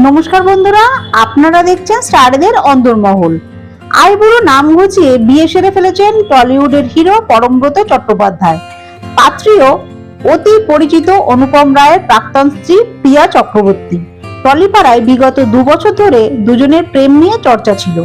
নমস্কার বন্ধুরা, আপনারা দেখছেন স্টারদের অন্তর্মহল। আইবুড়ো নাম গুছিয়ে বিয়ে সেরে ফেলেছেন টলিউডের হিরো পরমব্রত চট্টোপাধ্যায়। পাত্রীও অতি পরিচিত অনুপম রায়ের প্রাক্তন স্ত্রী প্রিয়া চক্রবর্তী। টলিপাড়ায় বিগত দু বছর ধরে দুজনের প্রেম নিয়ে চর্চা ছিল।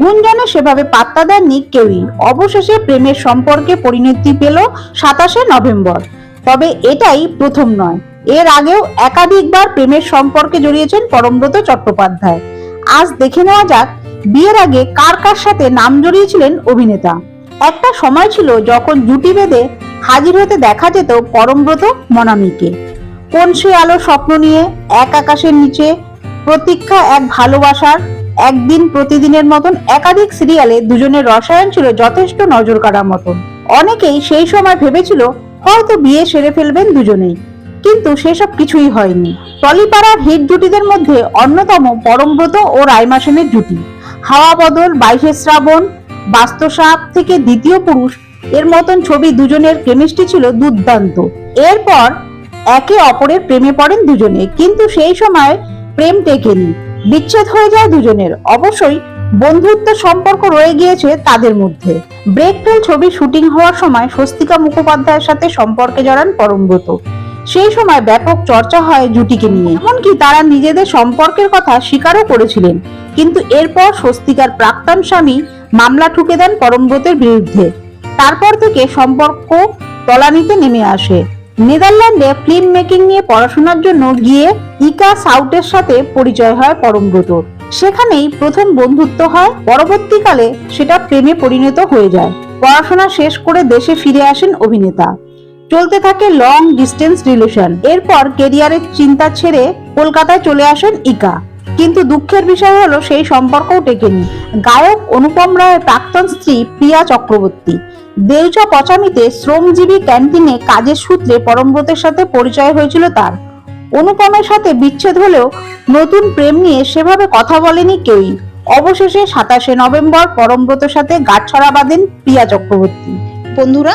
গুঞ্জনে সেভাবে পাত্তা দেননি কেউই। অবশেষে প্রেমের সম্পর্কে পরিণতি পেল সাতাশে নভেম্বর। তবে এটাই প্রথম নয়। এর আগেও একাধিকবার প্রেমের সম্পর্কে জড়িয়েছেন পরমব্রত চট্টোপাধ্যায়। আজ দেখে নেওয়া যাক, বিয়ের আগে কার কার সাথে নাম জড়িয়েছিলেন অভিনেতা। একটা সময় ছিল যখন জুটি বেঁধে হাজির হতে দেখা যেত পরমব্রত মনামিকে। কোন সে আলো স্বপ্ন নিয়ে, এক আকাশের নিচে, প্রতীক্ষা এক ভালোবাসার, একদিন প্রতিদিনের মতন একাধিক সিরিয়ালে দুজনের রসায়ন ছিল যথেষ্ট নজর কাড়ার মতন। অনেকেই সেই সময় ভেবেছিল, হয়তো বিয়ে সেরে ফেলবেন দুজনেই। কিন্তু সেসব কিছুই হয়নি। টলিপাড়ার হিট জুটিদের মধ্যে অন্যতম পরমব্রত ও রাইমা সেনের জুটি। হাওয়া বদল, বাইশে শ্রাবণ, বাস্তুসাপ থেকে দ্বিতীয় পুরুষ, এর মতন ছবি দুজনের কেমিস্ট্রি ছিল দুর্দান্ত। এরপর একে অপরের প্রেমে পড়েন দুজনে, কিন্তু সেই সময় প্রেম টেকেনি। বিচ্ছেদ হয়ে যায় দুজনের। অবশ্যই বন্ধুত্ব সম্পর্ক রয়ে গিয়েছে তাদের মধ্যে। ব্রেকটেল ছবি শুটিং হওয়ার সময় স্বস্তিকা মুখোপাধ্যায়ের সাথে সম্পর্কে জড়ান পরমব্রত। সেই সময় ব্যাপক চর্চা হয় জুটিকে নিয়ে। এমনকি তারা নিজেদের সম্পর্কের কথা স্বীকারও করেছিলেন। কিন্তু এরপর স্বস্তিকার প্রাক্তন স্বামী মামলা ঠুকে দেন পরমব্রতের বিরুদ্ধে। তারপর থেকে সম্পর্ক তলানিতে নেমে আসে। নেদারল্যান্ডে ফিল্ম মেকিং নিয়ে পড়াশোনার জন্য গিয়ে ইকা সাউটের সাথে পরিচয় হয় পরমব্রতর সেখানেই প্রথম বন্ধুত্ব হয়। পরবর্তীকালে সেটা প্রেমে পরিণত হয়ে যায়। পড়াশোনা শেষ করে দেশে ফিরে আসেন অভিনেতা। চলতে থাকে লং ডিস্টেন্স রিলেশন এরপর কেরিয়ারের চিন্তা ছেড়ে কলকাতায় চলে আসেন ইকা। কিন্তু দুঃখের বিষয় হলো সেই সম্পর্কও টেকেনি। গায়ক অনুপম রায়ের প্রাক্তন স্ত্রী প্রিয়া চক্রবর্তী। দেউচা পচামিতে শ্রমজীবী ক্যান্টিনে কাজের সূত্রে পরমব্রতের সাথে পরিচয় হয়েছিল তার। অনুপমের সাথে বিচ্ছেদ হলেও নতুন প্রেম নিয়ে সেভাবে কথা বলেনি কেউই। অবশেষে সাতাশে নভেম্বর পরমব্রতের সাথে গাঁটছড়া বাঁধেন প্রিয়া চক্রবর্তী। বন্ধুরা